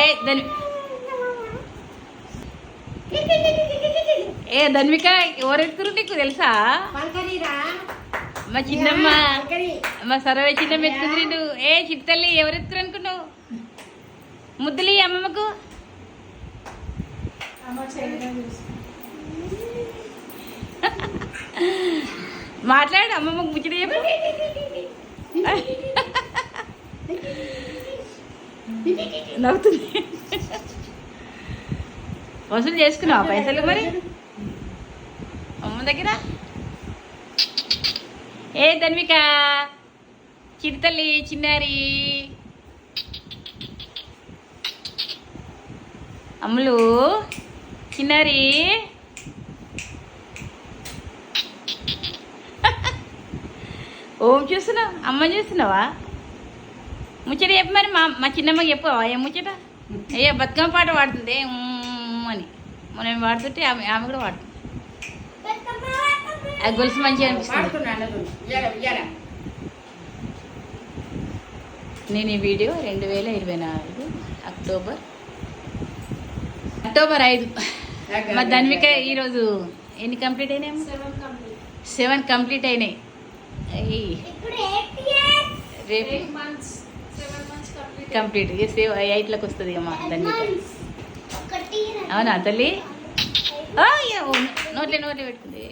ఏ ధన్ ఏ ధన్విక ఎవరెత్తురు నీకు తెలుసా? మా చిన్నమ్మ. మా సరవే చిన్నమ్మ ఎత్తుకుని నువ్వు ఏ చిట్టల్లి ఎవరెత్తురు అనుకున్నావు? ముద్దులి అమ్మమ్మకు. మాట్లాడు అమ్మమ్మకు ముచ్చట చెప్పు. నవ్వుతుంది. వసూలు చేసుకున్నావా పైసలు మరి? అమ్మ దగ్గర? ఏ ధన్విక చిరుతల్లి చిన్నారి. అమ్ములు చిన్నారి. ఓం చూస్తున్నావు? అమ్మ చూస్తున్నావా? ముచ్చట చెప్పు మరి మా మా చిన్నమ్మకి చెప్పవా ఏం ముచ్చట? అయ్యో బతుకమ్మ పాట పాడుతుంది అని. మనం పాడుతుంటే ఆమె ఆమె కూడా పాడుతుంది. ఆ గొలుసు మంచిగా అనిపిస్తుంది. నేను ఈ వీడియో రెండు వేల ఇరవై నాలుగు అక్టోబర్ అక్టోబర్ ఐదు. మా ధన్విక ఈరోజు ఎన్ని కంప్లీట్ అయినాయి సెవెన్ కంప్లీట్ అయినాయి. అయ్యి. రేపు కంప్లీట్ సేవ్ ఎయిట్లకు వస్తుంది అమ్మా ధన్విక అవునా తల్లి? నోట్లే నోట్లే పెట్టుకుంది.